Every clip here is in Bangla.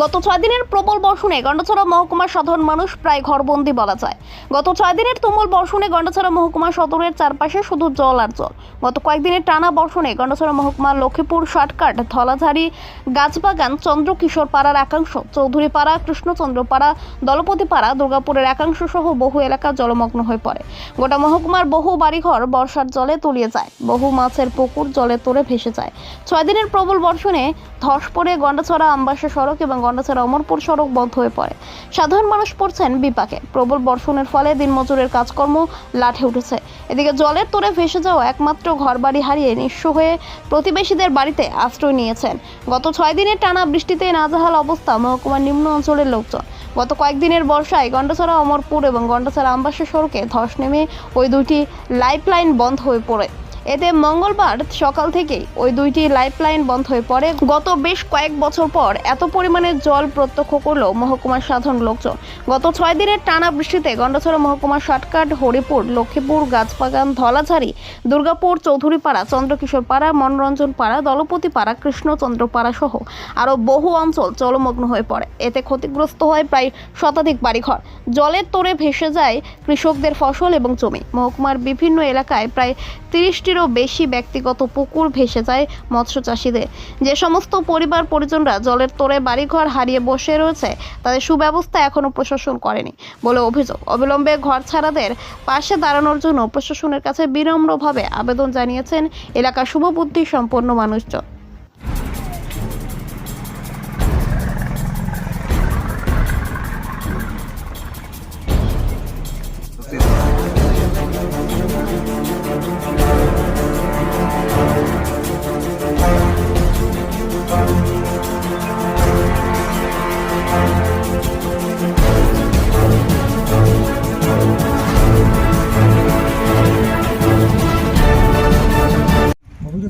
গত ছয় দিনের প্রবল বর্ষণে গন্ডাছড়া মহকুমার সাধারণ মানুষ প্রায় ঘরবন্দি বলা যায়। গত ছয় দিনের তুমুল বর্ষণে গন্ডাছড়া মহকুমা সদরের চারপাশে শুধু জল আর জল। গত কয়েকদিনের টানা বর্ষণে গন্ডাছড়া মহকুমার লক্ষ্মীপুর শার্টকাট ধলাঝাড়ি, গাছবাগান, চন্দ্রকিশোর পাড়ার একাংশ, চৌধুরীপাড়া, কৃষ্ণচন্দ্রপাড়া, দলপতিপাড়া, দুর্গাপুরের একাংশ সহ বহু এলাকা জলমগ্ন হয়ে পড়ে। গোটা মহকুমার বহু বাড়িঘর বর্ষার জলে তলিয়ে যায়। বহু মাছের পুকুর জলে তোড়ে ভেসে যায়। ছয় দিনের প্রবল বর্ষণে ধস পড়ে গন্ডাছড়া আমবাসা সড়ক এবং গন্ডাছড়া অমরপুর সড়ক বন্ধ হয়ে পড়ে। সাধারণ মানুষ পড়ছেন বিপাকে। প্রবল বর্ষণের ফলে দিনমজুরের কাজকর্ম লাঠে উঠেছে। এদিকে জলের তোরে ভেসে যাওয়া একমাত্র ঘরবাড়ি হারিয়ে নিঃস্ব হয়ে প্রতিবেশীদের বাড়িতে আশ্রয় নিয়েছেন। গত ছয় দিনের টানা বৃষ্টিতে নাজাহাল অবস্থা মহকুমার নিম্ন অঞ্চলের লোকজন। গত কয়েকদিনের বর্ষায় গন্ডাছড়া অমরপুর এবং গন্ডাছড়া আমবাসা সড়কে ধস নেমে ওই দুইটি লাইফলাইন বন্ধ হয়ে পড়ে। এতে মঙ্গলবার সকাল থেকেই ওই দুইটি লাইফলাইন বন্ধ হয়ে পড়ে। গত বেশ কয়েক বছর পর এত পরিমাণে জল প্রত্যক্ষ করল মহকুমার সাধারণ লোকজন। গত ছয় দিনের টানা বৃষ্টিতে গন্ডাছড়া মহকুমার শাটকাট হরিপুর, লক্ষ্মীপুর, গাছবাগান, ধলাঝাড়ি, দুর্গাপুর, চৌধুরীপাড়া চন্দ্রকিশোর পাড়া মনোরঞ্জন পাড়া দলপতি পাড়া কৃষ্ণচন্দ্র পাড়া সহ আরও বহু অঞ্চল জলমগ্ন হয়ে পড়ে। এতে ক্ষতিগ্রস্ত হয় প্রায় শতাধিক বাড়িঘর। জলের তোড়ে ভেসে যায় কৃষকদের ফসল এবং জমি। মহকুমার বিভিন্ন এলাকায় প্রায় তিরিশটিরও বেশি ব্যক্তিগত পুকুর ভেসে যায় মৎস্য চাষিদের। যে সমস্ত পরিবার পরিজনরা জলের তোরে বাড়িঘর হারিয়ে বসে রয়েছে, তাদের সুব্যবস্থা এখনও প্রশাসন করেনি বলে অভিযোগ। অবিলম্বে ঘর ছাড়াদের পাশে দাঁড়ানোর জন্য প্রশাসনের কাছে বিনম্রভাবে আবেদন জানিয়েছেন এলাকার শুভবুদ্ধি সম্পন্ন মানুষজন।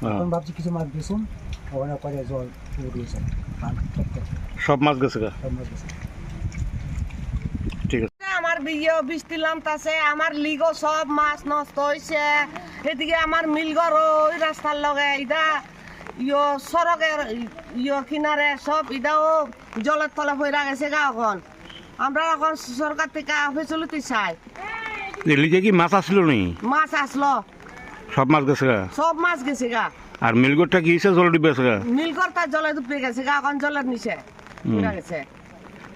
হ্যাঁ। এখন ভাবছি কিছু মাছ বেসুন ওখানে করে জল দিয়েছে। সব মাছ গেছে সব মাছ গেছে। আমার বিয়ে বৃষ্টি নামতাছে আমার লিগো সব মাছ নষ্ট হয়েছে এদিকে আমার মিলগর ওই রাস্তার লগে ইদা ইয়ো সড়কের ইয়ো কিনারে সব ইদাও জলের তলে হয়ে গেছে গা এখন। আমরা এখন সরকার থেকে ফেসিলিটি চাই। কি মাছ আসলো নি? মাছ আসলো। সব মাছ গেছে গা? সব মাছ গেছে গা। আর মিলগড়টা কি হিসেবে জল ডিবে আছে গা? মিলগর তার জলে ডুবে গেছে গা এখন জলের নিচে গেছে।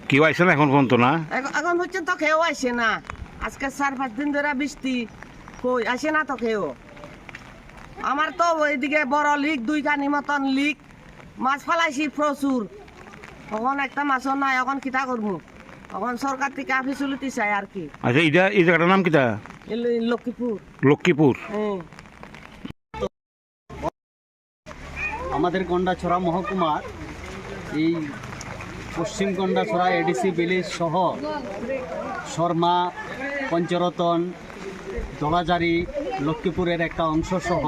কেউ আইসে না এখন পর্যন্ত না? এখন- হচ্ছে তো কেউ আসে না। আজকে চার পাঁচ দিন ধরে বৃষ্টি কই আসে না তো কেউ? আমার তো ওইদিকে বড় লিক দুই কানি মতন লিক। মাছ ফালাইছি প্রচুর। এখন একটা মাছও নাই এখন কিতা করব? এখন সরকার থেকে ফেসিলিটি চাই আর কি। আচ্ছা এটা এই জায়গাটার নাম কিতা? লক্ষ্মীপুর। লক্ষ্মীপুর। আমাদের গন্ডাছড়া মহকুমার, এই পশ্চিম গন্ডাছড়া এডিসি ভিলেজ সহ শর্মা, পঞ্চরতন, দলাজারি, লক্ষ্মীপুরের একটা অংশ সহ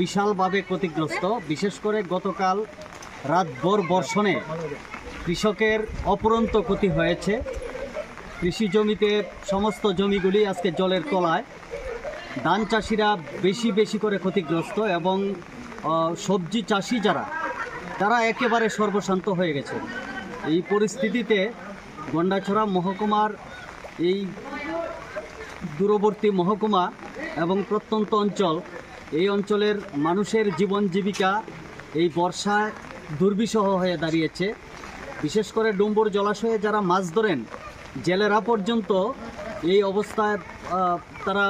বিশালভাবে ক্ষতিগ্রস্ত। বিশেষ করে গতকাল রাতভর বর্ষণে কৃষকের অপরন্ত ক্ষতি হয়েছে। কৃষি জমিতে সমস্ত জমিগুলি আজকে জলের তলায়। ধান চাষিরা বেশি বেশি করে ক্ষতিগ্রস্ত এবং সবজি চাষি যারা, তারা একেবারে সর্বশান্ত হয়ে গেছে। এই পরিস্থিতিতে গন্ডাছড়া মহকুমার এই দূরবর্তী মহকুমা এবং প্রত্যন্ত অঞ্চল, এই অঞ্চলের মানুষের জীবন জীবিকা এই বর্ষায় দুর্বিষহ হয়ে দাঁড়িয়েছে। বিশেষ করে ডুম্বুর জলাশয়ে যারা মাছ ধরেন, জেলেরা পর্যন্ত এই অবস্থায় তারা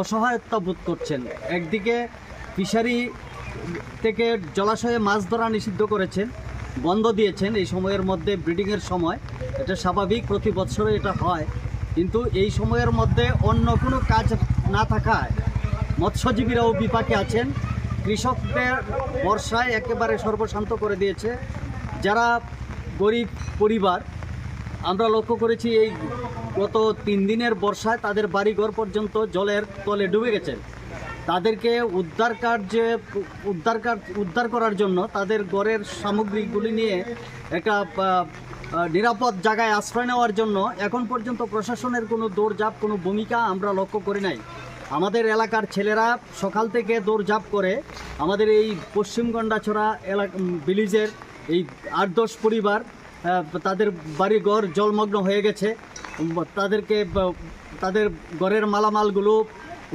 অসহায়তা বোধ করছেন। একদিকে ফিশারি থেকে জলাশয়ে মাছ ধরা নিষিদ্ধ করেছেন, বন্ধ দিয়েছেন এই সময়ের মধ্যে ব্রিডিংয়ের সময়। এটা স্বাভাবিক, প্রতি বছরে এটা হয়। কিন্তু এই সময়ের মধ্যে অন্য কোনো কাজ না থাকায় মৎস্যজীবীরাও বিপাকে আছেন। কৃষকদের বর্ষায় একেবারে সর্বশান্ত করে দিয়েছে। যারা গরিব পরিবার, আমরা লক্ষ্য করেছি এই গত তিন দিনের বর্ষায় তাদের বাড়িঘর পর্যন্ত জলের তলে ডুবে গেছে তাদেরকে উদ্ধার কার্যে, উদ্ধার কার- উদ্ধার করার জন্য তাদের ঘরের সামগ্রীগুলি নিয়ে একটা নিরাপদ জায়গায় আশ্রয় নেওয়ার জন্য এখন পর্যন্ত প্রশাসনের কোনো দৌড়ঝাঁপ, কোনো ভূমিকা আমরা লক্ষ্য করি নাই। আমাদের এলাকার ছেলেরা সকাল থেকে দৌড়ঝাঁপ করে আমাদের এই পশ্চিম গন্ডাছড়া এলাকা ভিলেজের এই আট দশ পরিবার তাদের বাড়ি ঘর জলমগ্ন হয়ে গেছে। তাদেরকে তাদের ঘরের মালামালগুলো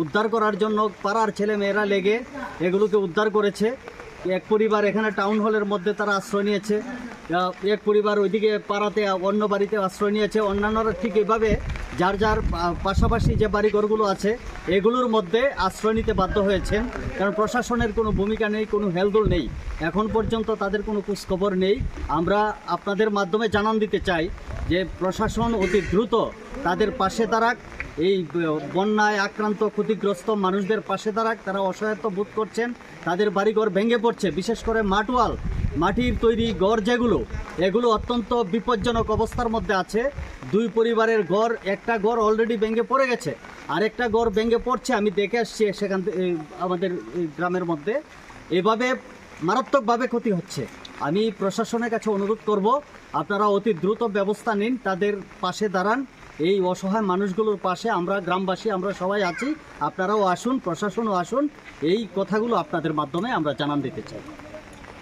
উদ্ধার করার জন্য পাড়ার ছেলে মেয়েরা লেগে এগুলোকে উদ্ধার করেছে। এক পরিবার এখানে টাউন হলের মধ্যে তারা আশ্রয় নিয়েছে। এক পরিবার ওইদিকে পাড়াতে, অন্য বাড়িতে আশ্রয় নিয়েছে। অন্যান্যরা ঠিক এভাবে যার যার পাশাপাশি যে বাড়িঘরগুলো আছে, এগুলোর মধ্যে আশ্রয় নিতে বাধ্য হয়েছেন কারণ প্রশাসনের কোনো ভূমিকা নেই, কোনো হেলদোল নেই। এখন পর্যন্ত তাদের কোনো খোঁজখবর নেই। আমরা আপনাদের মাধ্যমে জানান দিতে চাই যে প্রশাসন অতি দ্রুত তাদের পাশে দাঁড়াক। এই বন্যায় আক্রান্ত ক্ষতিগ্রস্ত মানুষদের পাশে দাঁড়াক, তারা অসহায়ত্ব বোধ করছেন, তাদের বাড়িঘর ভেঙে পড়ছে। বিশেষ করে মাটওয়াল মাটির তৈরি ঘর যেগুলো, এগুলো অত্যন্ত বিপজ্জনক অবস্থার মধ্যে আছে। দুই পরিবারের ঘর, একটা ঘর অলরেডি ভেঙে পড়ে গেছে। আরেকটা ঘর ভেঙে পড়ছে, আমি দেখে আসছি সেখান থেকে আমাদের গ্রামের মধ্যে। এভাবে মারাত্মকভাবে ক্ষতি হচ্ছে। আমি প্রশাসনের কাছে অনুরোধ করব, আপনারা অতি দ্রুত ব্যবস্থা নিন, তাদের পাশে দাঁড়ান। এই অসহায় মানুষগুলোর পাশে আমরা গ্রামবাসী, আমরা সবাই আছি। আপনারাও আসুন, প্রশাসনও আসুন। এই কথাগুলো আপনাদের মাধ্যমে আমরা জানান দিতে চাই।